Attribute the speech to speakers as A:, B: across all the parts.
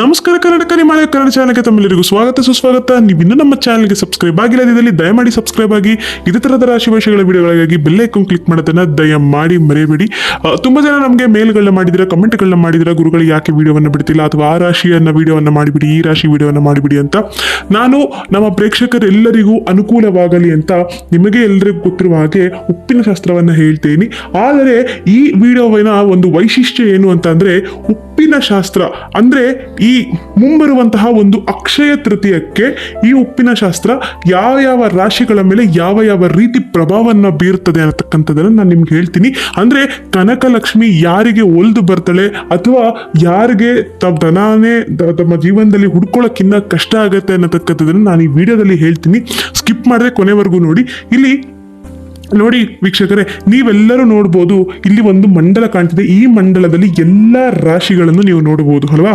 A: ನಮಸ್ಕಾರ ಕರ್ನಾಟಕ ನಿಮ್ಮ ಕನ್ನಡ ಚಾನಲ್ಗೆ ತಮ್ಮೆಲ್ಲರಿಗೂ ಸ್ವಾಗತ, ಸುಸ್ವಾಗತ. ನೀವು ಇನ್ನೂ ನಮ್ಮ ಚಾನಲ್ಗೆ ಸಬ್ಸ್ಕ್ರೈಬ್ ಆಗಿಲ್ಲದಿದ್ದಲ್ಲಿ ದಯಮಾಡಿ ಸಬ್ಸ್ಕ್ರೈಬ್ ಆಗಿ. ಇದೇ ಥರದ ರಾಶಿ ವಿಷಯಗಳ ವಿಡಿಯೋಗಳಿಗಾಗಿ ಐಕಾನ್ ಕ್ಲಿಕ್ ಮಾಡೋದನ್ನ ದಯಮಾಡಿ ಮರೆಯಬೇಡಿ. ತುಂಬ ತುಂಬಾ ಜನ ನಮಗೆ ಮೇಲ್ಗಳನ್ನ ಮಾಡಿದಿರ, ಕಮೆಂಟ್ಗಳನ್ನ ಮಾಡಿದಿರ, ಗುರುಗಳು ಯಾಕೆ ವಿಡಿಯೋವನ್ನು ಬಿಡ್ತಿಲ್ಲ ಅಥವಾ ಆ ರಾಶಿಯನ್ನ ವಿಡಿಯೋವನ್ನು ಮಾಡಿಬಿಡಿ, ಈ ರಾಶಿ ವಿಡಿಯೋವನ್ನು ಮಾಡಿಬಿಡಿ ಅಂತ. ನಾನು ನಮ್ಮ ಪ್ರೇಕ್ಷಕರೆಲ್ಲರಿಗೂ ಅನುಕೂಲವಾಗಲಿ ಅಂತ ನಿಮಗೆ ಎಲ್ಲರಿಗೂ ಗೊತ್ತಿರುವ ಹಾಗೆ ಉಪ್ಪಿನ ಶಾಸ್ತ್ರವನ್ನ ಹೇಳ್ತೇನೆ. ಆದರೆ ಈ ವಿಡಿಯೋವಿನ ಒಂದು ವೈಶಿಷ್ಟ್ಯ ಏನು ಅಂತ ಅಂದರೆ ಉಪ್ಪಿನ ಶಾಸ್ತ್ರ. ಅಂದ್ರೆ ಈ ಮುಂಬರುವಂತಹ ಒಂದು ಅಕ್ಷಯ ತೃತೀಯಕ್ಕೆ ಈ ಉಪ್ಪಿನ ಶಾಸ್ತ್ರ ಯಾವ ಯಾವ ರಾಶಿಗಳ ಮೇಲೆ ಯಾವ ಯಾವ ರೀತಿ ಪ್ರಭಾವವನ್ನು ಬೀರುತ್ತದೆ ಅನ್ನತಕ್ಕಂಥದ್ದನ್ನು ನಾನು ನಿಮ್ಗೆ ಹೇಳ್ತೀನಿ. ಅಂದರೆ ಕನಕಲಕ್ಷ್ಮಿ ಯಾರಿಗೆ ಒಲ್ದು ಬರ್ತಾಳೆ ಅಥವಾ ಯಾರಿಗೆ ದ- ತಮ್ಮ ಜೀವನದಲ್ಲಿ ಹುಡ್ಕೊಳ್ಳೋಕ್ಕಿನ್ನ ಕಷ್ಟ ಆಗುತ್ತೆ ಅನ್ನತಕ್ಕಂಥದ್ದನ್ನು ನಾನು ಈ ವಿಡಿಯೋದಲ್ಲಿ ಹೇಳ್ತೀನಿ. ಸ್ಕಿಪ್ ಮಾಡದೆ ಕೊನೆವರೆಗೂ ನೋಡಿ. ಇಲ್ಲಿ ನೋಡಿ ವೀಕ್ಷಕರೇ, ನೀವೆಲ್ಲರೂ ನೋಡ್ಬೋದು ಇಲ್ಲಿ ಒಂದು ಮಂಡಲ ಕಾಣ್ತಿದೆ. ಈ ಮಂಡಲದಲ್ಲಿ ಎಲ್ಲ ರಾಶಿಗಳನ್ನು ನೀವು ನೋಡಬಹುದು ಅಲ್ವಾ?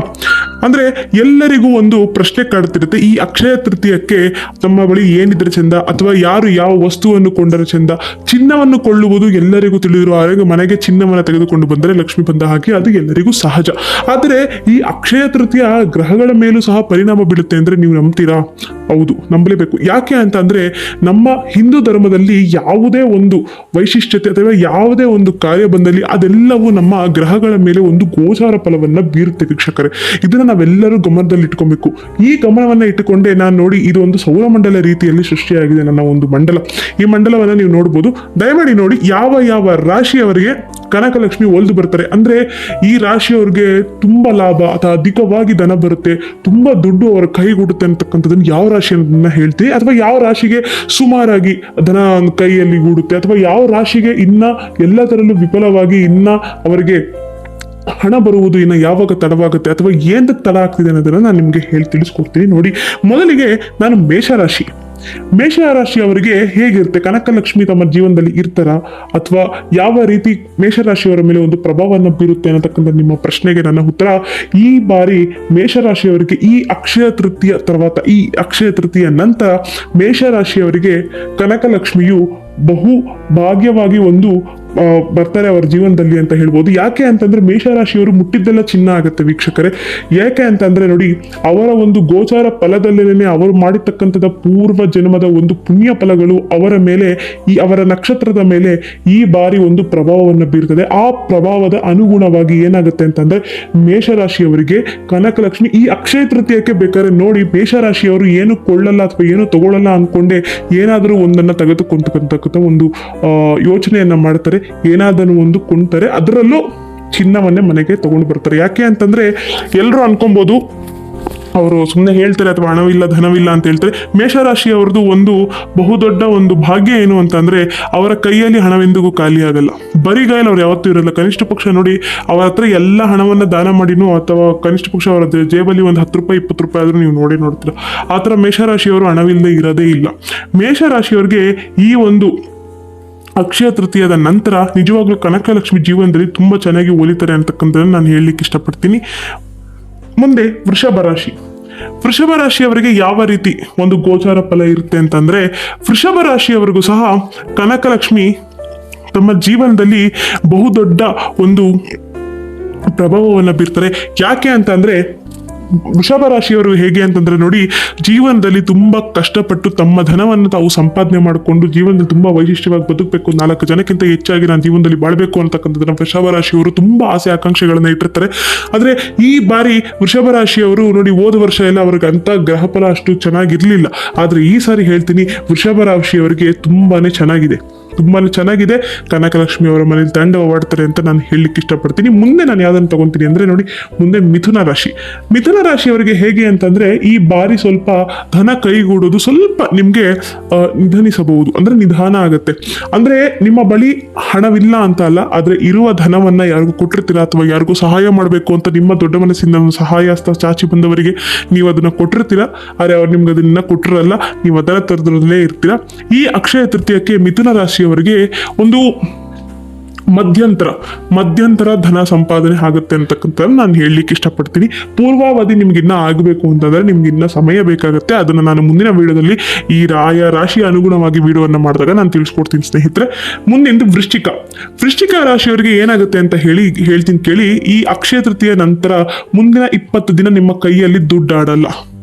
A: ಅಂದ್ರೆ ಎಲ್ಲರಿಗೂ ಒಂದು ಪ್ರಶ್ನೆ ಕಾಡ್ತಿರುತ್ತೆ. ಈ ಅಕ್ಷಯ ತೃತೀಯಕ್ಕೆ ತಮ್ಮ ಬಳಿ ಏನಿದ್ರೆ ಚಂದ, ಅಥವಾ ಯಾರು ಯಾವ ವಸ್ತುವನ್ನು ಕೊಂಡರೆ ಚಂದ, ಚಿನ್ನವನ್ನು ಕೊಳ್ಳುವುದು ಎಲ್ಲರಿಗೂ ತಿಳಿದಿರುವ ಹಾಗೆ ಮನೆಗೆ ಚಿನ್ನವನ್ನು ತೆಗೆದುಕೊಂಡು ಬಂದರೆ ಲಕ್ಷ್ಮಿ ಬಂದ ಹಾಗೆ ಅದು ಎಲ್ಲರಿಗೂ ಸಹಜ. ಆದರೆ ಈ ಅಕ್ಷಯ ತೃತೀಯ ಗ್ರಹಗಳ ಮೇಲೂ ಸಹ ಪರಿಣಾಮ ಬೀಳುತ್ತೆ ಅಂದ್ರೆ ನೀವು ನಂಬ್ತೀರಾ? ಹೌದು, ನಂಬಲೇಬೇಕು. ಯಾಕೆ ಅಂತ ನಮ್ಮ ಹಿಂದೂ ಧರ್ಮದಲ್ಲಿ ಯಾವುದೇ ಒಂದು ವೈಶಿಷ್ಟ್ಯತೆ ಅಥವಾ ಯಾವುದೇ ಒಂದು ಕಾರ್ಯ ಬಂದಲ್ಲಿ ಅದೆಲ್ಲವೂ ನಮ್ಮ ಗ್ರಹಗಳ ಮೇಲೆ ಒಂದು ಗೋಚಾರ ಫಲವನ್ನ ಬೀರುತ್ತೆ ವೀಕ್ಷಕರೇ. ಇದನ್ನ ನಾವೆಲ್ಲರೂ ಗಮನದಲ್ಲಿ ಇಟ್ಕೊಬೇಕು ಈ ಗಮನವನ್ನ ಇಟ್ಟುಕೊಂಡೇ ನಾನು ನೋಡಿ ಇದು ಒಂದು ಸೌರಮಂಡಲ ರೀತಿಯಲ್ಲಿ ಸೃಷ್ಟಿಯಾಗಿದೆ ನನ್ನ ಒಂದು ಮಂಡಲ. ಈ ಮಂಡಲವನ್ನು ನೀವು ನೋಡ್ಬೋದು. ದಯಮಾಡಿ ನೋಡಿ ಯಾವ ಯಾವ ರಾಶಿಯವರಿಗೆ ಕನಕಲಕ್ಷ್ಮಿ ಒಲ್ದು ಬರ್ತಾರೆ. ಅಂದ್ರೆ ಈ ರಾಶಿಯವ್ರಿಗೆ ತುಂಬಾ ಲಾಭ ಅಥವಾ ಅಧಿಕವಾಗಿ ಧನ ಬರುತ್ತೆ. ತುಂಬಾ ದುಡ್ಡು ಅವರ ಕೈಗೂಡುತ್ತೆ ಅಂತಕ್ಕಂಥದ್ದನ್ನು ಯಾವ ರಾಶಿ ಅನ್ನೋದನ್ನ ಹೇಳ್ತೀವಿ ಅಥವಾ ಯಾವ ರಾಶಿಗೆ ಸುಮಾರಾಗಿ ಧನ ಕೈಯಲ್ಲಿ ಗೂಡುತ್ತೆ? ಅಥವಾ ಯಾವ ರಾಶಿಗೆ ಇನ್ನ ಎಲ್ಲ ತರಲ್ಲೂ ವಿಫಲವಾಗಿ ಇನ್ನ ಅವರಿಗೆ ಹಣ ಬರುವುದು ಇನ್ನು ಯಾವಾಗ ತಡವಾಗುತ್ತೆ? ಅಥವಾ ಏನಕ್ಕೆ ತಡ ಆಗ್ತಿದೆ ಅನ್ನೋದನ್ನ ನಾನು ನಿಮಗೆ ಹೇಳಿ ತಿಳಿಸ್ಕೊಡ್ತೀನಿ. ನೋಡಿ, ಮೊದಲಿಗೆ ನಾನು ಮೇಷರಾಶಿ ಮೇಷ ರಾಶಿಯವರಿಗೆ ಹೇಗಿರುತ್ತೆ? ಕನಕಲಕ್ಷ್ಮಿ ತಮ್ಮ ಜೀವನದಲ್ಲಿ ಇರ್ತಾರ? ಅಥವಾ ಯಾವ ರೀತಿ ಮೇಷರಾಶಿಯವರ ಮೇಲೆ ಒಂದು ಪ್ರಭಾವವನ್ನು ಬೀರುತ್ತೆ ಅನ್ನತಕ್ಕಂಥ ನಿಮ್ಮ ಪ್ರಶ್ನೆಗೆ ನನ್ನ ಉತ್ತರ, ಈ ಬಾರಿ ಮೇಷರಾಶಿಯವರಿಗೆ ಈ ಅಕ್ಷಯ ತೃತೀಯ ತರ್ವಾತ, ಈ ಅಕ್ಷಯ ತೃತೀಯ ನಂತರ ಮೇಷರಾಶಿಯವರಿಗೆ ಕನಕಲಕ್ಷ್ಮಿಯು ಬಹು ಭಾಗ್ಯವಾಗಿ ಒಂದು ಬರ್ತಾರೆ ಅವರ ಜೀವನದಲ್ಲಿ ಅಂತ ಹೇಳ್ಬೋದು. ಯಾಕೆ ಅಂತಂದ್ರೆ ಮೇಷರಾಶಿಯವರು ಮುಟ್ಟಿದ್ದೆಲ್ಲ ಚಿನ್ನ ಆಗುತ್ತೆ ವೀಕ್ಷಕರೇ. ಯಾಕೆ ಅಂತಂದ್ರೆ ನೋಡಿ, ಅವರ ಒಂದು ಗೋಚಾರ ಫಲದಲ್ಲೇನೆ ಅವರು ಮಾಡಿರ್ತಕ್ಕಂಥದ ಪೂರ್ವ ಜನ್ಮದ ಒಂದು ಪುಣ್ಯ ಫಲಗಳು ಅವರ ಮೇಲೆ, ಈ ಅವರ ನಕ್ಷತ್ರದ ಮೇಲೆ ಈ ಬಾರಿ ಒಂದು ಪ್ರಭಾವವನ್ನು ಬೀರ್ತದೆ. ಆ ಪ್ರಭಾವದ ಅನುಗುಣವಾಗಿ ಏನಾಗುತ್ತೆ ಅಂತಂದ್ರೆ, ಮೇಷರಾಶಿಯವರಿಗೆ ಕನಕಲಕ್ಷ್ಮಿ ಈ ಅಕ್ಷಯ ತೃತೀಯಕ್ಕೆ ಬೇಕಾದ್ರೆ ನೋಡಿ, ಮೇಷರಾಶಿಯವರು ಏನು ಕೊಳ್ಳಲ್ಲ ಅಥವಾ ಏನು ತಗೊಳ್ಳಲ್ಲ ಅನ್ಕೊಂಡೆ ಏನಾದರೂ ಒಂದನ್ನು ಒಂದನ್ನ ತೆಗೆದುಕೊಂಡ್ತಕ್ಕಂಥ ಒಂದು ಯೋಚನೆಯನ್ನ ಮಾಡ್ತಾರೆ. ಏನಾದರೂ ಒಂದು ಕುಣ್ತಾರೆ ಅದರಲ್ಲೂ ಚಿನ್ನವನ್ನೇ ಮನೆಗೆ ತಗೊಂಡು ಬರ್ತಾರೆ. ಯಾಕೆ ಅಂತಂದ್ರೆ ಎಲ್ಲರೂ ಅನ್ಕೊಬೋದು ಅವರು ಸುಮ್ಮನೆ ಹೇಳ್ತಾರೆ ಅಥವಾ ಹಣವಿಲ್ಲ, ಧನವಿಲ್ಲ ಅಂತ ಹೇಳ್ತಾರೆ. ಮೇಷರಾಶಿಯವ್ರದ್ದು ಒಂದು ಬಹುದೊಡ್ಡ ಒಂದು ಭಾಗ್ಯ ಏನು ಅಂತಂದರೆ ಅವರ ಕೈಯಲ್ಲಿ ಹಣವೆಂದಿಗೂ ಖಾಲಿ ಆಗಲ್ಲ. ಬರಿಗಾಯಲ್ಲಿ ಅವ್ರು ಯಾವತ್ತೂ ಇರಲ್ಲ. ಕನಿಷ್ಠ ಪಕ್ಷ ನೋಡಿ ಅವರ ಹತ್ರ ಎಲ್ಲ ಹಣವನ್ನ ದಾನ ಮಾಡಿನೂ ಅಥವಾ ಕನಿಷ್ಠ ಪಕ್ಷ ಅವರ ಜೇಬಲ್ಲಿ ಒಂದು ಹತ್ತು ರೂಪಾಯಿ, ಇಪ್ಪತ್ತು ರೂಪಾಯಿ ಆದ್ರೂ ನೀವು ನೋಡಿ ನೋಡ್ತೀರ. ಆ ಥರ ಮೇಷರಾಶಿಯವರು ಹಣವಿಲ್ಲದೆ ಇರೋದೇ ಇಲ್ಲ. ಮೇಷರಾಶಿಯವರಿಗೆ ಈ ಒಂದು ಅಕ್ಷಯ ತೃತೀಯದ ನಂತರ ನಿಜವಾಗ್ಲೂ ಕನಕಲಕ್ಷ್ಮಿ ಜೀವನದಲ್ಲಿ ತುಂಬಾ ಚೆನ್ನಾಗಿ ಒಲಿತಾರೆ ಅಂತಕ್ಕಂಥದ್ದನ್ನು ನಾನು ಹೇಳಲಿಕ್ಕೆ ಇಷ್ಟಪಡ್ತೀನಿ. ಮುಂದೆ ವೃಷಭ ರಾಶಿ. ವೃಷಭ ರಾಶಿಯವರಿಗೆ ಯಾವ ರೀತಿ ಒಂದು ಗೋಚಾರ ಫಲ ಇರುತ್ತೆ ಅಂತಂದ್ರೆ, ವೃಷಭ ರಾಶಿಯವರಿಗೂ ಸಹ ಕನಕಲಕ್ಷ್ಮಿ ತಮ್ಮ ಜೀವನದಲ್ಲಿ ಬಹುದೊಡ್ಡ ಒಂದು ಪ್ರಭಾವವನ್ನು ಬೀರ್ತಾರೆ. ಯಾಕೆ ಅಂತ ವೃಷಭ ರಾಶಿಯವರು ಹೇಗೆ ಅಂತಂದ್ರೆ ನೋಡಿ, ಜೀವನದಲ್ಲಿ ತುಂಬಾ ಕಷ್ಟಪಟ್ಟು ತಮ್ಮ ಧನವನ್ನು ತಾವು ಸಂಪಾದನೆ ಮಾಡಿಕೊಂಡು ಜೀವನದಲ್ಲಿ ತುಂಬಾ ವೈಶಿಷ್ಟ್ಯವಾಗಿ ಬದುಕಬೇಕು. ನಾಲ್ಕು ಜನಕ್ಕಿಂತ ಹೆಚ್ಚಾಗಿ ನಾನು ಜೀವನದಲ್ಲಿ ಬಾಳ್ಬೇಕು ಅಂತಕ್ಕಂಥದ್ದನ್ನ ವೃಷಭ ರಾಶಿಯವರು ತುಂಬಾ ಆಸೆ ಆಕಾಂಕ್ಷೆಗಳನ್ನ ಇಟ್ಟಿರ್ತಾರೆ. ಆದ್ರೆ ಈ ಬಾರಿ ವೃಷಭ ರಾಶಿಯವರು ನೋಡಿ, ಹೋದ ವರ್ಷ ಎಲ್ಲ ಅವ್ರಿಗೆ ಅಂತ ಗ್ರಹಫಲ ಅಷ್ಟು ಚೆನ್ನಾಗಿರ್ಲಿಲ್ಲ. ಆದ್ರೆ ಈ ಸಾರಿ ಹೇಳ್ತೀನಿ, ವೃಷಭ ರಾಶಿಯವರಿಗೆ ತುಂಬಾನೇ ಚೆನ್ನಾಗಿದೆ. ತುಂಬಾನೇ ಚೆನ್ನಾಗಿದೆ. ಕನಕಲಕ್ಷ್ಮಿ ಅವರ ಮನೇಲಿ ತಾಂಡವವಾಡ್ತಾರೆ ಅಂತ ನಾನು ಹೇಳಲಿಕ್ಕೆ ಇಷ್ಟಪಡ್ತೀನಿ. ಮುಂದೆ ನಾನು ಯಾವ್ದನ್ನು ತಗೊತೀನಿ ಅಂದರೆ ನೋಡಿ, ಮುಂದೆ ಮಿಥುನ ರಾಶಿ. ಮಿಥುನ ರಾಶಿಯವರಿಗೆ ಹೇಗೆ ಅಂತಂದರೆ, ಈ ಬಾರಿ ಸ್ವಲ್ಪ ಧನ ಕೈಗೂಡೋದು ಸ್ವಲ್ಪ ನಿಮಗೆ ನಿಧಾನಿಸಬಹುದು. ಅಂದರೆ ನಿಧಾನ ಆಗುತ್ತೆ. ಅಂದರೆ ನಿಮ್ಮ ಬಳಿ ಹಣವಿಲ್ಲ ಅಂತ ಅಲ್ಲ, ಆದರೆ ಇರುವ ಧನವನ್ನು ಯಾರಿಗೂ ಕೊಟ್ಟಿರ್ತೀರ ಅಥವಾ ಯಾರಿಗೂ ಸಹಾಯ ಮಾಡಬೇಕು ಅಂತ ನಿಮ್ಮ ದೊಡ್ಡ ಮನಸ್ಸಿಂದ ಸಹಾಯ ಚಾಚಿ ಬಂದವರಿಗೆ ನೀವು ಅದನ್ನು ಕೊಟ್ಟಿರ್ತೀರ. ಆದರೆ ಅವ್ರು ನಿಮ್ಗೆ ಅದನ್ನ ಕೊಟ್ಟಿರಲ್ಲ, ನೀವು ಅದರ ತರದಲ್ಲೇ ಇರ್ತೀರಾ. ಈ ಅಕ್ಷಯ ತೃತೀಯಕ್ಕೆ ಮಿಥುನ ರಾಶಿಯವರಿಗೆ ಒಂದು ಮಧ್ಯಂತರ ಮಧ್ಯಂತರ ಧನ ಸಂಪಾದನೆ ಆಗುತ್ತೆ ಅಂತಕ್ಕಂಥದ್ದು ನಾನು ಹೇಳಲಿಕ್ಕೆ ಇಷ್ಟಪಡ್ತೀನಿ. ಪೂರ್ವಾವಧಿ ನಿಮ್ಗೆ ಇನ್ನ ಆಗಬೇಕು ಅಂತಂದ್ರೆ ನಿಮ್ಗಿನ್ನ ಸಮಯ ಬೇಕಾಗುತ್ತೆ. ಅದನ್ನ ನಾನು ಮುಂದಿನ ವಿಡಿಯೋದಲ್ಲಿ ಈ ರಾಯ ರಾಶಿ ಅನುಗುಣವಾಗಿ ವಿಡಿಯೋವನ್ನು ಮಾಡಿದಾಗ ನಾನು ತಿಳಿಸ್ಕೊಡ್ತೀನಿ ಸ್ನೇಹಿತರೆ. ಮುಂದಿಂದು ವೃಶ್ಚಿಕ. ವೃಶ್ಚಿಕ ರಾಶಿಯವರಿಗೆ ಏನಾಗುತ್ತೆ ಅಂತ ಹೇಳಿ, ಹೇಳ್ತೀನಿ ಕೇಳಿ. ಈ ಅಕ್ಷಯ ತೃತೀಯ ನಂತರ ಮುಂದಿನ ಇಪ್ಪತ್ತು ದಿನ ನಿಮ್ಮ ಕೈಯಲ್ಲಿ ದುಡ್ಡಾಡಲ್ಲ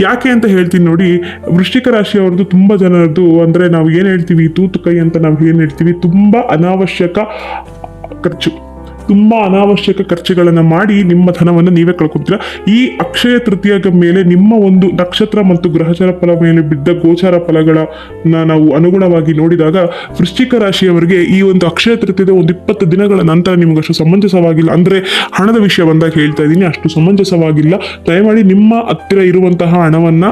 A: ಯಾಕೆ ಅಂತ ಹೇಳ್ತೀನಿ ನೋಡಿ, ವೃಶ್ಚಿಕ ರಾಶಿಯವ್ರದ್ದು ತುಂಬ ಜನರದ್ದು ಅಂದರೆ ನಾವು ಏನು ಹೇಳ್ತೀವಿ, ತೂತು ಕೈ ಅಂತ ನಾವು ಏನು ಹೇಳ್ತೀವಿ, ತುಂಬ ಅನಾವಶ್ಯಕ ಖರ್ಚು. ತುಂಬ ಅನಾವಶ್ಯಕ ಖರ್ಚುಗಳನ್ನು ಮಾಡಿ ನಿಮ್ಮ ಧನವನ್ನು ನೀವೇ ಕಳ್ಕೊತೀರಾ. ಈ ಅಕ್ಷಯ ತೃತೀಯದ ಮೇಲೆ ನಿಮ್ಮ ಒಂದು ನಕ್ಷತ್ರ ಮತ್ತು ಗ್ರಹಚಾರ ಫಲ ಮೇಲೆ ಬಿದ್ದ ಗೋಚಾರ ಫಲಗಳನ್ನ ನಾವು ಅನುಗುಣವಾಗಿ ನೋಡಿದಾಗ ವೃಶ್ಚಿಕ ರಾಶಿಯವರಿಗೆ ಈ ಒಂದು ಅಕ್ಷಯ ತೃತೀಯದ ಒಂದು ಇಪ್ಪತ್ತು ದಿನಗಳ ನಂತರ ನಿಮ್ಗೆ ಅಷ್ಟು ಸಮಂಜಸವಾಗಿಲ್ಲ. ಅಂದರೆ ಹಣದ ವಿಷಯ ಬಂದಾಗ ಹೇಳ್ತಾ ಇದ್ದೀನಿ, ಅಷ್ಟು ಸಮಂಜಸವಾಗಿಲ್ಲ. ದಯಮಾಡಿ ನಿಮ್ಮ ಹತ್ತಿರ ಇರುವಂತಹ ಹಣವನ್ನ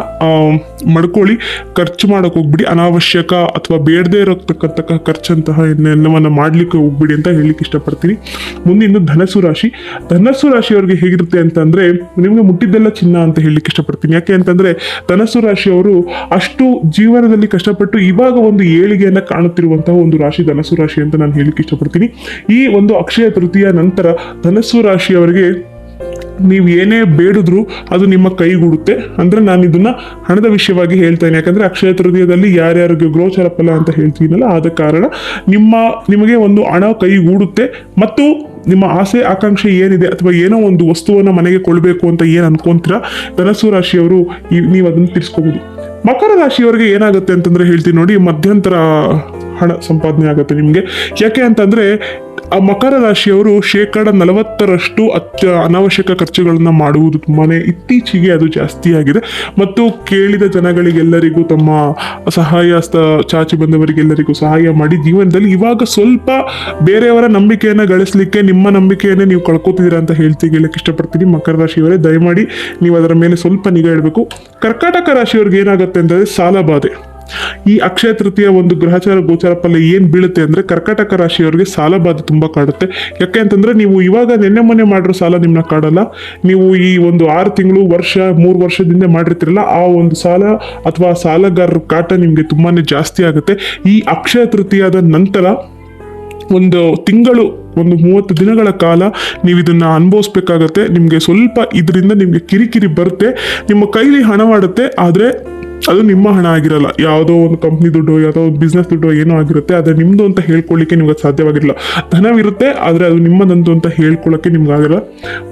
A: ಮಡ್ಕೊಳ್ಳಿ, ಖರ್ಚು ಮಾಡೋಕೆ ಹೋಗ್ಬಿಡಿ. ಅನಾವಶ್ಯಕ ಅಥವಾ ಬೇಡದೇ ಇರತಕ್ಕಂತಹ ಖರ್ಚಂತಹ ಎಲ್ಲವನ್ನ ಮಾಡ್ಲಿಕ್ಕೆ ಹೋಗ್ಬಿಡಿ ಅಂತ ಹೇಳಲಿಕ್ಕೆ ಇಷ್ಟಪಡ್ತೀನಿ. ಮುಂದಿನ ಧನಸು ರಾಶಿ. ಧನಸ್ಸು ರಾಶಿಯವರಿಗೆ ಹೇಗಿರುತ್ತೆ ಅಂತಂದ್ರೆ, ನಿಮ್ಗೆ ಮುಟ್ಟಿದ್ದೆಲ್ಲ ಚಿನ್ನ ಅಂತ ಹೇಳಲಿಕ್ಕೆ ಇಷ್ಟಪಡ್ತೀನಿ. ಯಾಕೆ ಅಂತಂದ್ರೆ, ಧನಸ್ಸು ರಾಶಿಯವರು ಅಷ್ಟು ಜೀವನದಲ್ಲಿ ಕಷ್ಟಪಟ್ಟು ಇವಾಗ ಒಂದು ಏಳಿಗೆಯನ್ನು ಕಾಣುತ್ತಿರುವಂತಹ ಒಂದು ರಾಶಿ, ಧನಸ್ಸು ರಾಶಿ ಅಂತ ನಾನು ಹೇಳಲಿಕ್ಕೆ ಇಷ್ಟಪಡ್ತೀನಿ. ಈ ಒಂದು ಅಕ್ಷಯ ತೃತೀಯ ನಂತರ ಧನಸ್ಸು ರಾಶಿಯವರಿಗೆ ನೀವು ಏನೇ ಬೇಡಿದ್ರು ಅದು ನಿಮ್ಮ ಕೈಗೂಡುತ್ತೆ. ಅಂದ್ರೆ ನಾನು ಇದನ್ನ ಹಣದ ವಿಷಯವಾಗಿ ಹೇಳ್ತೇನೆ. ಯಾಕಂದ್ರೆ ಅಕ್ಷಯ ತೃತೀಯದಲ್ಲಿ ಯಾರ್ಯಾರಿಗೆ ಗೋಚರ ಫಲ ಅಂತ ಹೇಳ್ತೀನಲ್ಲ, ಆದ ಕಾರಣ ನಿಮ್ಮ, ನಿಮಗೆ ಒಂದು ಹಣ ಕೈಗೂಡುತ್ತೆ ಮತ್ತು ನಿಮ್ಮ ಆಸೆ, ಆಕಾಂಕ್ಷೆ ಏನಿದೆ ಅಥವಾ ಏನೋ ಒಂದು ವಸ್ತುವನ್ನು ಮನೆಗೆ ಕೊಡಬೇಕು ಅಂತ ಏನು ಅನ್ಕೊಂತೀರಾ ಧನಸ್ಸು ರಾಶಿಯವರು ನೀವು ಅದನ್ನು ತಿಳಿಸ್ಕೋಬಹುದು ಮಕರ ರಾಶಿಯವರಿಗೆ ಏನಾಗುತ್ತೆ ಅಂತಂದ್ರೆ ಹೇಳ್ತೀನಿ ನೋಡಿ, ಮಧ್ಯಂತರ ಹಣ ಸಂಪಾದನೆ ಆಗುತ್ತೆ ನಿಮಗೆ. ಯಾಕೆ ಅಂತಂದ್ರೆ ಆ ಮಕರ ರಾಶಿಯವರು ಶೇಕಡ ನಲವತ್ತರಷ್ಟು ಅತ್ಯ ಅನಾವಶ್ಯಕ ಖರ್ಚುಗಳನ್ನು ಮಾಡುವುದು ತುಂಬಾ ಇತ್ತೀಚೆಗೆ ಅದು ಜಾಸ್ತಿ ಆಗಿದೆ. ಮತ್ತು ಕೇಳಿದ ಜನಗಳಿಗೆಲ್ಲರಿಗೂ ತಮ್ಮ ಸಹಾಯ ಚಾಚಿ ಬಂದವರಿಗೆಲ್ಲರಿಗೂ ಸಹಾಯ ಮಾಡಿ ಜೀವನದಲ್ಲಿ ಇವಾಗ ಸ್ವಲ್ಪ ಬೇರೆಯವರ ನಂಬಿಕೆಯನ್ನು ಗಳಿಸಲಿಕ್ಕೆ, ನಿಮ್ಮ ನಂಬಿಕೆಯನ್ನೇ ನೀವು ಕಳ್ಕೊತಿದ್ದೀರಾ ಅಂತ ಹೇಳ್ತಿ ಹೇಳಕ್ಕೆ ಇಷ್ಟಪಡ್ತೀನಿ. ಮಕರ ರಾಶಿಯವರೇ, ದಯಮಾಡಿ ನೀವು ಅದರ ಮೇಲೆ ಸ್ವಲ್ಪ ನಿಗಾ ಇಡಬೇಕು. ಕರ್ಕಾಟಕ ರಾಶಿಯವ್ರಿಗೆ ಏನಾಗುತ್ತೆ ಅಂತಂದರೆ ಸಾಲ ಬಾಧೆ. ಈ ಅಕ್ಷಯ ತೃತೀಯ ಒಂದು ಗ್ರಹಚಾರ ಗೋಚಾರ ಫಲ ಏನ್ ಬೀಳುತ್ತೆ ಅಂದ್ರೆ ಕರ್ಕಾಟಕ ರಾಶಿಯವರಿಗೆ ಸಾಲ ಬಾಧೆ ತುಂಬಾ ಕಾಡುತ್ತೆ. ಯಾಕೆ ಅಂತಂದ್ರೆ ನೀವು ಇವಾಗ ನೆನ್ನೆ ಮೊನ್ನೆ ಮಾಡಿರೋ ಸಾಲ ನಿಮ್ನ ಕಾಡಲ್ಲ. ನೀವು ಈ ಒಂದು ಆರು ತಿಂಗಳು, ವರ್ಷ, ಮೂರು ವರ್ಷದಿಂದ ಮಾಡಿರ್ತೀರಲ್ಲ, ಆ ಒಂದು ಸಾಲ ಅಥವಾ ಸಾಲಗಾರರ ಕಾಟ ನಿಮ್ಗೆ ತುಂಬಾನೇ ಜಾಸ್ತಿ ಆಗುತ್ತೆ. ಈ ಅಕ್ಷಯ ತೃತೀಯದ ನಂತರ ಒಂದು ತಿಂಗಳು, ಒಂದು ಮೂವತ್ತು ದಿನಗಳ ಕಾಲ ನೀವು ಇದನ್ನ ಅನುಭವಿಸ್ಬೇಕಾಗತ್ತೆ. ನಿಮಗೆ ಸ್ವಲ್ಪ ಇದರಿಂದ ನಿಮಗೆ ಕಿರಿಕಿರಿ ಬರುತ್ತೆ. ನಿಮ್ಮ ಕೈಲಿ ಹಣವಾಡುತ್ತೆ ಆದ್ರೆ ಆದರೆ ಅದು ನಿಮ್ಮ ಹಣ ಆಗಿರಲ್ಲ. ಯಾವುದೋ ಒಂದು ಕಂಪ್ನಿ ದುಡ್ಡು, ಯಾವುದೋ ಒಂದು ಬಿಸ್ನೆಸ್ ದುಡ್ಡು ಏನೋ ಆಗಿರುತ್ತೆ ಆದರೆ ನಿಮ್ಮದು ಅಂತ ಹೇಳ್ಕೊಳ್ಳಿಕ್ಕೆ ನಿಮ್ಗೆ ಅದು ಸಾಧ್ಯವಾಗಿರಲ್ಲ ಧನವಿರುತ್ತೆ, ಆದರೆ ಅದು ನಿಮ್ಮದಂತು ಅಂತ ಹೇಳ್ಕೊಳ್ಳೋಕ್ಕೆ ನಿಮ್ಗೆ ಆಗಿರಲ್ಲ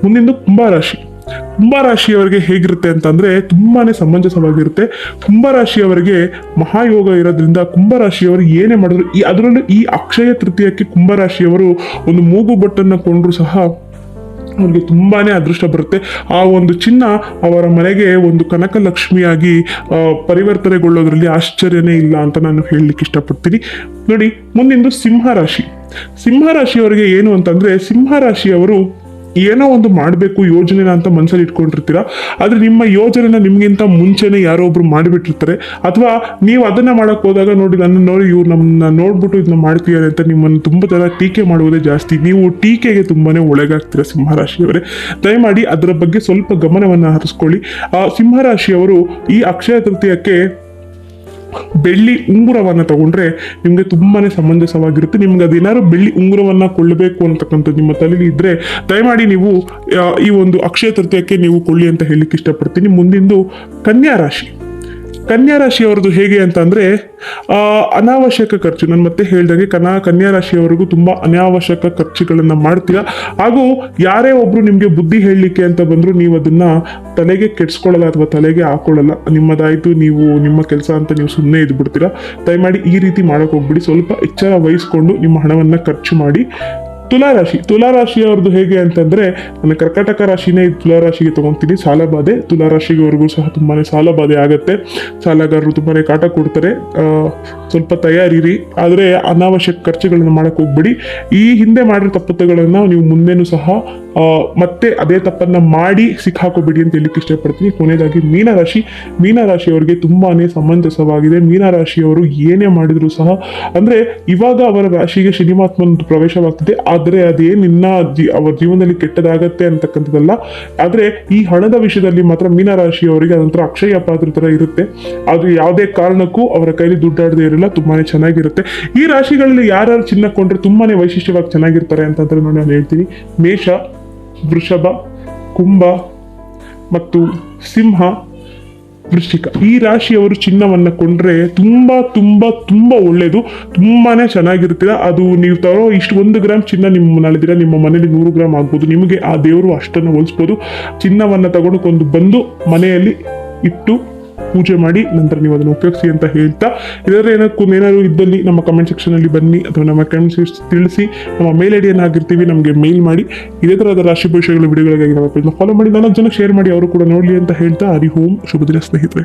A: ಮುಂದಿಂದು ಕುಂಭರಾಶಿ ಕುಂಭರಾಶಿಯವರಿಗೆ ಹೇಗಿರುತ್ತೆ ಅಂತಂದರೆ ತುಂಬಾ ಸಮಂಜಸವಾಗಿರುತ್ತೆ. ಕುಂಭರಾಶಿಯವರಿಗೆ ಮಹಾಯೋಗ ಇರೋದ್ರಿಂದ ಕುಂಭರಾಶಿಯವರು ಏನೇ ಮಾಡಿದ್ರು, ಈ ಅದರಲ್ಲೂ ಈ ಅಕ್ಷಯ ತೃತೀಯಕ್ಕೆ ಕುಂಭರಾಶಿಯವರು ಒಂದು ಮೂಗು ಬಟ್ಟನ್ನು ಕೊಂಡರೂ ಸಹ ಅವ್ರಿಗೆ ತುಂಬಾನೇ ಅದೃಷ್ಟ ಬರುತ್ತೆ. ಆ ಒಂದು ಚಿನ್ನ ಅವರ ಮನೆಗೆ ಒಂದು ಕನಕ ಲಕ್ಷ್ಮಿಯಾಗಿ ಪರಿವರ್ತನೆಗೊಳ್ಳೋದ್ರಲ್ಲಿ ಆಶ್ಚರ್ಯನೇ ಇಲ್ಲ ಅಂತ ನಾನು ಹೇಳಲಿಕ್ಕೆ ಇಷ್ಟಪಡ್ತೀನಿ. ನೋಡಿ ಮುಂದಿಂದು ಸಿಂಹರಾಶಿ. ಸಿಂಹರಾಶಿಯವರಿಗೆ ಏನು ಅಂತಂದ್ರೆ, ಸಿಂಹರಾಶಿಯವರು ಏನೋ ಒಂದು ಮಾಡಬೇಕು ಯೋಜನೆನ ಅಂತ ಮನಸ್ಸಲ್ಲಿ ಇಟ್ಕೊಂಡಿರ್ತೀರಾ? ಆದ್ರೆ ನಿಮ್ಮ ಯೋಜನೆನ ನಿಮಗಿಂತ ಮುಂಚೆನೆ ಯಾರೋ ಒಬ್ರು ಮಾಡಿಬಿಟ್ಟಿರ್ತಾರೆ. ಅಥವಾ ನೀವು ಅದನ್ನ ಮಾಡಕ್ ಹೋದಾಗ ನೋಡಿ ನನ್ನ ನೋಡಿ ಇವ್ರು ನಮ್ಮನ್ನ ನೋಡ್ಬಿಟ್ಟು ಇದನ್ನ ಮಾಡ್ತೀಯಾರೆ ಅಂತ ನಿಮ್ಮನ್ನು ತುಂಬ ಥರ ಟೀಕೆ ಮಾಡುವುದೇ ಜಾಸ್ತಿ. ನೀವು ಟೀಕೆಗೆ ತುಂಬಾನೇ ಒಳಗಾಗ್ತೀರ ಸಿಂಹರಾಶಿಯವರೇ. ದಯಮಾಡಿ ಅದರ ಬಗ್ಗೆ ಸ್ವಲ್ಪ ಗಮನವನ್ನು ಹರಿಸ್ಕೊಳ್ಳಿ. ಆ ಸಿಂಹರಾಶಿಯವರು ಈ ಅಕ್ಷಯ ತೃತೀಯಕ್ಕೆ ಬೆಳ್ಳಿ ಉಂಗುರವನ್ನ ತಗೊಂಡ್ರೆ ನಿಮ್ಗೆ ತುಂಬಾನೇ ಸಮಂಜಸವಾಗಿರುತ್ತೆ. ನಿಮ್ಗೆ ಅದೇನಾದ್ರು ಬೆಳ್ಳಿ ಉಂಗುರವನ್ನ ಕೊಳ್ಳಬೇಕು ಅಂತಕ್ಕಂಥದ್ದು ನಿಮ್ಮ ತಲೆಯಲ್ಲಿ ಇದ್ರೆ ದಯಮಾಡಿ ನೀವು ಈ ಒಂದು ಅಕ್ಷಯ ತೃತೀಯಕ್ಕೆ ನೀವು ಕೊಳ್ಳಿ ಅಂತ ಹೇಳಲಿಕ್ಕೆ ಇಷ್ಟಪಡ್ತೀನಿ. ಮುಂದಿಂದು ಕನ್ಯಾ ರಾಶಿ. ಕನ್ಯಾ ರಾಶಿಯವರದು ಹೇಗೆ ಅಂತಂದ್ರೆ ಆ, ಅನಾವಶ್ಯಕ ಖರ್ಚು. ನಾನು ಮತ್ತೆ ಹೇಳ್ದಂಗೆ ಕನಾ ಕನ್ಯಾ ರಾಶಿಯವರಿಗೂ ತುಂಬಾ ಅನಾವಶ್ಯಕ ಖರ್ಚುಗಳನ್ನು ಮಾಡ್ತೀರಾ? ಹಾಗೂ ಯಾರೇ ಒಬ್ಬರು ನಿಮಗೆ ಬುದ್ಧಿ ಹೇಳಲಿಕ್ಕೆ ಅಂತ ಬಂದ್ರು ನೀವು ಅದನ್ನ ತಲೆಗೆ ಕೆಡ್ಸ್ಕೊಳ್ಳಲ್ಲ ಅಥವಾ ತಲೆಗೆ ಹಾಕೊಳ್ಳಲ್ಲ. ನಿಮ್ಮದಾಯ್ತು ನೀವು ನಿಮ್ಮ ಕೆಲಸ ಅಂತ ನೀವು ಸುಮ್ಮನೆ ಇದ್ಬಿಡ್ತೀರಾ? ದಯಮಾಡಿ ಈ ರೀತಿ ಮಾಡಕ್ ಹೋಗ್ಬಿಡಿ. ಸ್ವಲ್ಪ ಎಚ್ಚರ ವಹಿಸ್ಕೊಂಡು ನಿಮ್ಮ ಹಣವನ್ನ ಖರ್ಚು ಮಾಡಿ. ತುಲಾರಾಶಿ. ಅವ್ರದ್ದು ಹೇಗೆ ಅಂತಂದ್ರೆ, ನನ್ನ ಕರ್ಕಾಟಕ ರಾಶಿನೇ ತುಲಾರಾಶಿಗೆ ತಗೊಂತೀನಿ. ಸಾಲ ಬಾಧೆ. ತುಲಾರಾಶಿಗೆವರೆಗೂ ಸಹ ತುಂಬಾನೇ ಸಾಲ ಬಾಧೆ ಆಗತ್ತೆ. ಸಾಲಗಾರರು ತುಂಬಾನೇ ಕಾಟ ಕೊಡ್ತಾರೆ. ಸ್ವಲ್ಪ ತಯಾರಿರಿ. ಆದರೆ ಅನಾವಶ್ಯಕ ಖರ್ಚುಗಳನ್ನು ಮಾಡಕ್ ಹೋಗ್ಬಿಡಿ. ಈ ಹಿಂದೆ ಮಾಡಿರೋ ತಪ್ಪತ್ತುಗಳನ್ನ ನೀವು ಮುಂದೆನೂ ಸಹ ಮತ್ತೆ ಅದೇ ತಪ್ಪನ್ನ ಮಾಡಿ ಸಿಕ್ಕಾಕೋಬೇಡಿ ಅಂತ ಹೇಳಿಕ್ಕೆ ಇಷ್ಟಪಡ್ತೀನಿ. ಕೊನೆಯದಾಗಿ ಮೀನರಾಶಿ. ಮೀನರಾಶಿಯವರಿಗೆ ತುಂಬಾನೇ ಸಮಂಜಸವಾಗಿದೆ. ಮೀನರಾಶಿಯವರು ಏನೇ ಮಾಡಿದರೂ ಸಹ, ಅಂದ್ರೆ ಇವಾಗ ಅವರ ರಾಶಿಗೆ ಶನಿಮಾತ್ಮ ಪ್ರವೇಶವಾಗ್ತದೆ. ಆದರೆ ಅದೇನಿನ್ನ ಜಿ, ಅವರ ಜೀವನದಲ್ಲಿ ಕೆಟ್ಟದಾಗತ್ತೆ ಅಂತಕ್ಕಂಥದ್ದಲ್ಲ. ಆದ್ರೆ ಈ ಹಣದ ವಿಷಯದಲ್ಲಿ ಮಾತ್ರ ಮೀನರಾಶಿಯವರಿಗೆ ಅದಂತರ ಅಕ್ಷಯ ಪಾತ್ರ ಥರ ಇರುತ್ತೆ. ಅದು ಯಾವುದೇ ಕಾರಣಕ್ಕೂ ಅವರ ಕೈಲಿ ದುಡ್ಡಾಡದೇ ಇರಲ್ಲ, ತುಂಬಾನೇ ಚೆನ್ನಾಗಿರುತ್ತೆ. ಈ ರಾಶಿಗಳಲ್ಲಿ ಯಾರ್ಯಾರು ಚಿನ್ನ ಕೊಂಡ್ರೆ ತುಂಬಾನೇ ವೈಶಿಷ್ಟ್ಯವಾಗಿ ಚೆನ್ನಾಗಿರ್ತಾರೆ ಅಂತಂದ್ರೆ ನಾನು ಹೇಳ್ತೀನಿ. ಮೇಷ ವೃಷಭ, ಕುಂಭ ಮತ್ತು ಸಿಂಹ ವೃಶ್ಚಿಕ. ಈ ರಾಶಿಯವರು ಚಿನ್ನವನ್ನು ಕೊಂಡ್ರೆ ತುಂಬ ತುಂಬ ತುಂಬ ಒಳ್ಳೆಯದು ತುಂಬಾ ಚೆನ್ನಾಗಿರ್ತೀರ ಅದು ನೀವು ತರೋ ಇಷ್ಟು ಒಂದು ಗ್ರಾಮ್ ಚಿನ್ನ ನಿಮ್ಮ ನಾಳಿದಿರ ನಿಮ್ಮ ಮನೇಲಿ ನೂರು ಗ್ರಾಮ್ ಆಗ್ಬೋದು. ನಿಮಗೆ ಆ ದೇವರು ಅಷ್ಟನ್ನು ಹೋಲಿಸ್ಬೋದು. ಚಿನ್ನವನ್ನು ತಗೊಂಡು ಬಂದು ಮನೆಯಲ್ಲಿ ಇಟ್ಟು ಪೂಜೆ ಮಾಡಿ, ನಂತರ ನೀವು ಅದನ್ನು ಉಪಯೋಗಿಸಿ ಅಂತ ಹೇಳ್ತಾ, ಇದರ ಏನಕ್ಕೂ ಏನಾದ್ರು ಇದ್ದಲ್ಲಿ ನಮ್ಮ ಕಮೆಂಟ್ ಸೆಕ್ಷನ್ ಅಲ್ಲಿ ಬನ್ನಿ, ಅಥವಾ ನಮ್ಮ ಕಮೆಂಟ್ ತಿಳಿಸಿ, ನಮ್ಮ ಮೇಲ್ ಐಡಿ ಆಗಿರ್ತೀವಿ ನಮಗೆ ಮೇಲ್ ಮಾಡಿ, ಇದೇ ತರಹದ ರಾಶಿ ಭವಿಷ್ಯಗಳ ವಿಡಿಯೋಗಳಿಗಾಗಿ ನಮ್ಮ ಫಾಲೋ ಮಾಡಿ ನಾಲ್ಕು ಜನ ಶೇರ್ ಮಾಡಿ, ಅವರು ಕೂಡ ನೋಡಲಿ ಅಂತ ಹೇಳ್ತಾ, ಹರಿ ಹೋಮ್ ಶುಭ ದಿನ ಸ್ನೇಹಿತರೆ.